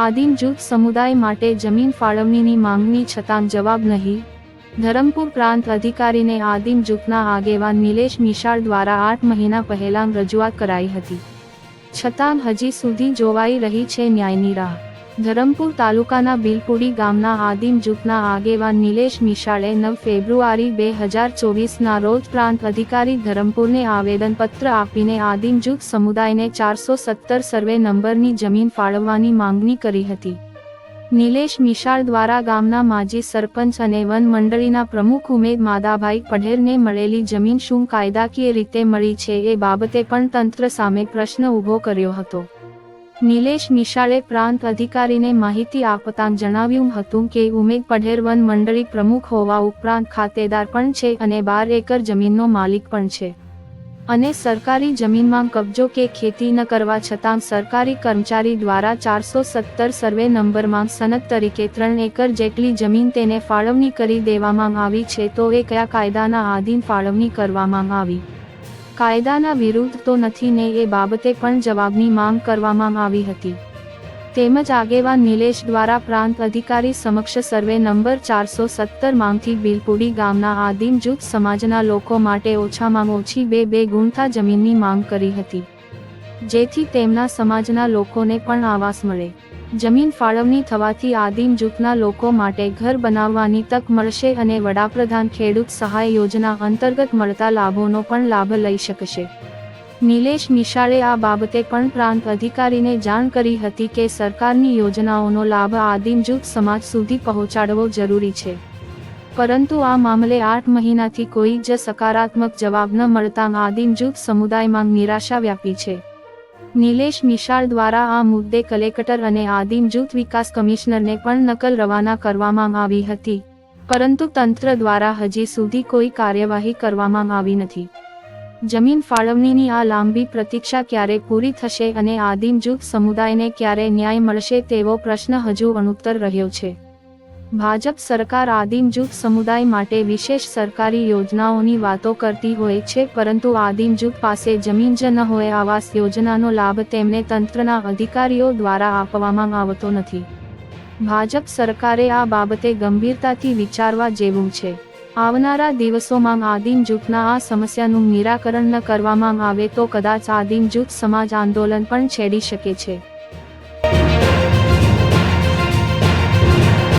આદિમ જૂથ સમુદાય માટે જમીન ફાળવણીની માંગણી છતાં જવાબ નહીં. ધરમપુર પ્રાંત અધિકારીને આદિમ જૂથના આગેવાન નિલેશ મિશાળ દ્વારા આઠ મહિના પહેલા રજૂઆત કરાઈ હતી. છતાં હજી સુધી જોવાઈ રહી છે ન્યાયની રાહ. ધરમપુર તાલુકાના બિલપુડી ગામના આદિમ જૂથના આગેવાન નિલેશ મિશાળે નવ ફેબ્રુઆરી બે હજાર ચોવીસના રોજ પ્રાંત અધિકારી ધરમપુરને આવેદનપત્ર આપીને આદિમ જૂથ સમુદાયને ચારસો સત્તર સર્વે નંબરની જમીન ફાળવવાની માંગણી કરી હતી. નિલેશ મિશાળ દ્વારા ગામના માજી સરપંચ અને વન મંડળીના પ્રમુખ ઉમેદ માદાભાઈ પઢેરને મળેલી જમીન શું કાયદાકીય રીતે મળી છે એ બાબતે પણ તંત્ર સામે પ્રશ્ન ઊભો કર્યો હતો. નિલેશ નિશાળે પ્રાંત અધિકારીને માહિતી આપતાં જણાવ્યું હતું કે ઉમેદ પઢેર વન મંડળી પ્રમુખ હોવા ઉપરાંત ખાતેદાર પણ છે અને બાર એકર જમીનનો માલિક પણ છે. અને સરકારી જમીનમાં કબજો કે ખેતી ન કરવા છતાં સરકારી કર્મચારી દ્વારા ચારસો સત્તર સર્વે નંબરમાં સનદ તરીકે ત્રણ એકર જેટલી જમીન તેને ફાળવણી કરી દેવામાં આવી છે તો એ કયા કાયદાના આધીન ફાળવણી કરવામાં આવી? કાયદાના વિરુદ્ધ તો નથી ને એ બાબતે પણ જવાબની માંગ કરવામાં આવી હતી. તેમજ આગેવાન નિલેશ દ્વારા પ્રાંત અધિકારી સમક્ષ સર્વે નંબર ચારસો સત્તર માંગથી બિલપુડી ગામના આદિમ જૂથ સમાજના લોકો માટે ઓછામાં ઓછી બે બે ગુણથા જમીનની માંગ કરી હતી. જેથી તેમના સમાજના લોકોને પણ આવાસ મળે. જમીન ફાળવણી થવાથી આદિમ જૂથના લોકો માટે ઘર બનાવવાની તક મળશે અને વડાપ્રધાન ખેડૂત સહાય યોજના અંતર્ગત મળતા લાભોનો પણ લાભ લઈ શકશે. નિલેશ નિશાળે આ બાબતે પણ પ્રાંત અધિકારીને જાણ કરી હતી કે સરકારની યોજનાઓનો લાભ આદિમ જૂથ સમાજ સુધી પહોંચાડવો જરૂરી છે. પરંતુ આ મામલે આઠ મહિનાથી કોઈ જ સકારાત્મક જવાબ ન મળતા આદિમ જૂથ સમુદાયમાં નિરાશા વ્યાપી છે. નિલેશ મિશાળ દ્વારા આ મુદ્દે કલેક્ટર અને આદિમ જૂથ વિકાસ કમિશનરને પણ નકલ રવાના કરવામાં આવી હતી. પરંતુ તંત્ર દ્વારા હજી સુધી કોઈ કાર્યવાહી કરવામાં આવી નથી. જમીન ફાળવણીની આ લાંબી પ્રતીક્ષા ક્યારે પૂરી થશે અને આદિમ જૂથ સમુદાયને ક્યારે ન્યાય મળશે તેવો પ્રશ્ન હજુ અણુત્તર રહ્યો છે. ભાજપ સરકાર આદિમ જૂથ સમુદાય માટે વિશેષ સરકારી યોજનાઓની વાતો કરતી હોય છે, પરંતુ આદિમ જૂથ પાસે જમીન જ ન હોય, આવાસ યોજનાનો લાભ તેમને તંત્રના અધિકારીઓ દ્વારા આપવામાં આવતો નથી. ભાજપ સરકારે આ બાબતે ગંભીરતાથી વિચારવા જેવું છે. આવનારા દિવસોમાં આદિમ જૂથના આ સમસ્યાનું નિરાકરણ ન કરવામાં આવે તો કદાચ આદિમ જૂથ સમાજ આંદોલન પણ છેડી શકે છે.